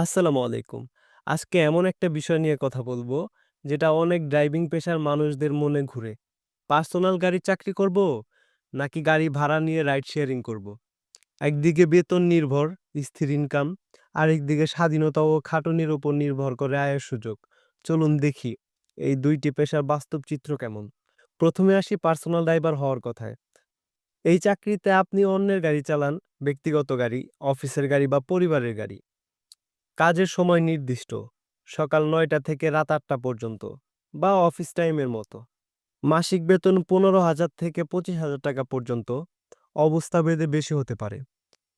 আসসালামু আলাইকুম। আজকে এমন একটা বিষয় নিয়ে কথা বলব, যেটা অনেক ড্রাইভিং পেশার মানুষদের মনে ঘুরে। পার্সোনাল গাড়ির চাকরি করব, নাকি গাড়ি ভাড়া নিয়ে রাইড শেয়ারিং করব? একদিকে বেতন নির্ভর, স্থির ইনকাম, আরেকদিকে স্বাধীনতা ও খাটুনির ওপর নির্ভর করে আয়ের সুযোগ। চলুন দেখি এই দুইটি পেশার বাস্তব চিত্র কেমন। প্রথমে আসি পার্সোনাল ড্রাইভার হওয়ার কথায়। এই চাকরিতে আপনি অন্যের গাড়ি চালান, ব্যক্তিগত গাড়ি, অফিসের গাড়ি বা পরিবারের গাড়ি। কাজের সময় নির্দিষ্ট, সকাল নয়টা থেকে রাত আটটা পর্যন্ত বা অফিস টাইমের মতো। মাসিক বেতন পনেরো হাজার থেকে পঁচিশ হাজার টাকা পর্যন্ত, অবস্থা ভেদে বেশি হতে পারে।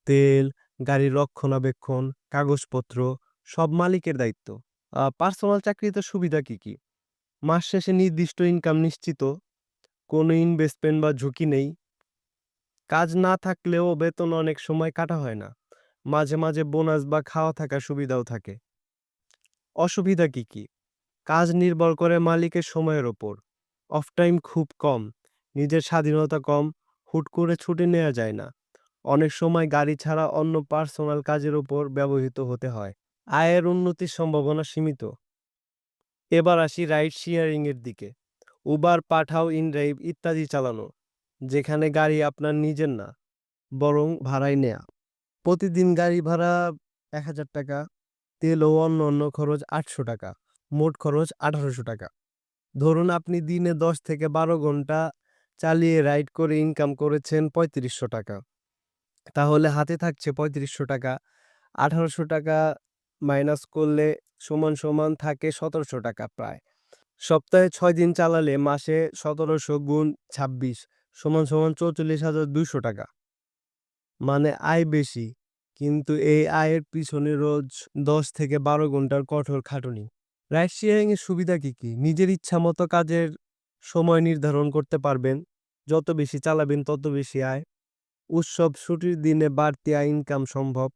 তেল, গাড়ির রক্ষণাবেক্ষণ, কাগজপত্র, সব মালিকের দায়িত্ব। পার্সোনাল চাকরিতে সুবিধা কি কি? মাস শেষে নির্দিষ্ট ইনকাম নিশ্চিত, কোনো ইনভেস্টমেন্ট বা ঝুঁকি নেই। কাজ না থাকলেও বেতন অনেক সময় কাটা হয় না। মাঝে মাঝে বোনাস বা খাওয়া থাকার সুবিধাও থাকে। অসুবিধা কি কি? কাজ নির্ভর করে মালিকের সময়ের ওপর। অফ টাইম খুব কম, নিজের স্বাধীনতা কম, হুট করে ছুটি নেওয়া যায় না। অনেক সময় গাড়ি ছাড়া অন্য পার্সোনাল কাজের ওপর ব্যবহৃত হতে হয়। আয়ের উন্নতির সম্ভাবনা সীমিত। এবার আসি রাইড শেয়ারিং এর দিকে। উবার পাঠাও ইনড্রাইভ ইত্যাদি চালানো, যেখানে গাড়ি আপনার নিজের না, বরং ভাড়ায় নেয়া। প্রতিদিন গাড়ি ভাড়া এক হাজার টাকা, তেল ও অন্য অন্য খরচ আটশো টাকা, মোট খরচ আঠারোশো টাকা। ধরুন আপনি দিনে দশ থেকে বারো ঘণ্টা চালিয়ে রাইড করে ইনকাম করেছেন পঁয়ত্রিশশো টাকা। তাহলে হাতে থাকছে পঁয়ত্রিশশো টাকা। আঠারোশো টাকা মাইনাস করলে সমান সমান থাকে সতেরোশো টাকা প্রায়। সপ্তাহে ছয় দিন চালালে মাসে সতেরোশো গুণ ছাব্বিশ, সমান সমান চৌচল্লিশ হাজার দুশো টাকা। মানে আয় বেশি। কিন্তু এই আয়ের পিছনে রোজ দশ থেকে বারো ঘণ্টার কঠোর খাটুনি। রাইড শেয়ারিং এর সুবিধা কি কি? নিজের ইচ্ছা মতো কাজের সময় নির্ধারণ করতে পারবেন। যত বেশি চালাবেন, তত বেশি আয়। উৎসব ছুটির দিনে বাড়তি আয় ইনকাম সম্ভব।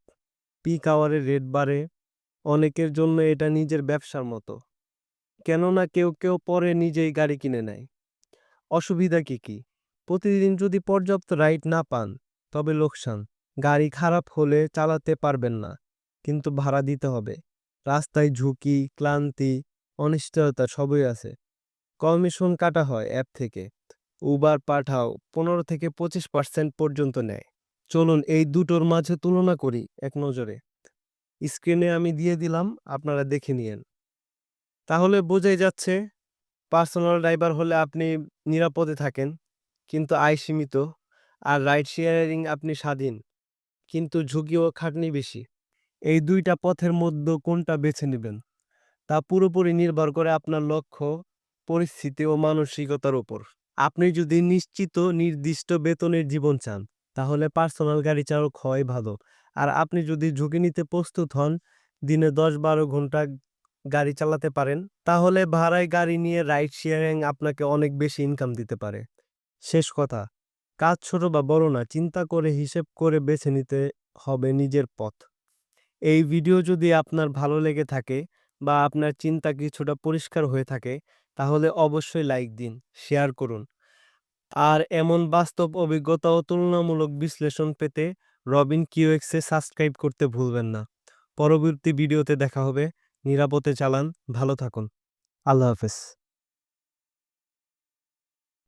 পিক আওয়ারের রেট বাড়ে। অনেকের জন্য এটা নিজের ব্যবসার মতো। কেননা কেউ কেউ পরে নিজেই গাড়ি কিনে নেয়। অসুবিধা কি কি? প্রতিদিন যদি পর্যাপ্ত রাইড না পান তবে লোকসান। গাড়ি খারাপ হলে চালাতে পারবেন না, কিন্তু ভাড়া দিতে হবে। রাস্তায় ঝুঁকি, ক্লান্তি, অনিশ্চয়তা সবই আছে। কমিশন কাটা হয় অ্যাপ থেকে। উবার পাঠাও পনেরো থেকে পঁচিশ পার্সেন্ট পর্যন্ত নেয়। চলুন এই দুটোর মাঝে তুলনা করি এক নজরে। স্ক্রিনে আমি দিয়ে দিলাম, আপনারা দেখে নিয়েন। তাহলে বোঝাই যাচ্ছে, পার্সোনাল ড্রাইভার হলে আপনি নিরাপদে থাকেন, কিন্তু আয় সীমিত। আর রাইড শেয়ারিং আপনি স্বাধীন। কিন্তু ঝুঁকি ও খাটনি বেশি। এই দুইটা পথের মধ্যে কোনটা বেছে নেবেন? তা পুরোপুরি নির্ভর করে আপনার লক্ষ্য, পরিস্থিতি ও মানসিকতার উপর। আপনি যদি নিশ্চিত নির্দিষ্ট বেতনের জীবন চান, তাহলে পার্সোনাল গাড়ি চালক হয় ভালো। আর আপনি যদি ঝুঁকি নিতে প্রস্তুত হন, দিনে দশ বারো ঘণ্টা গাড়ি চালাতে পারেন, তাহলে ভাড়ায় গাড়ি নিয়ে রাইড শেয়ারিং আপনাকে অনেক বেশি ইনকাম দিতে পারে। শেষ কথা কাজ ছোট বা বড় না, চিন্তা করে, হিসেব করে বেছে নিতে হবে নিজের পথ। এই ভিডিও যদি আপনার ভালো লেগে থাকে বা আপনার চিন্তা কিছুটা পরিষ্কার হয়ে থাকে, তাহলে অবশ্যই লাইক দিন, শেয়ার করুন। আর এমন বাস্তব অভিজ্ঞতা ও তুলনামূলক বিশ্লেষণ পেতে রবিন কিউএক্সে সাবস্ক্রাইব করতে ভুলবেন না। পরবর্তী ভিডিওতে দেখা হবে। নিরাপদে চালান। ভালো থাকুন। আল্লাহ হাফেজ।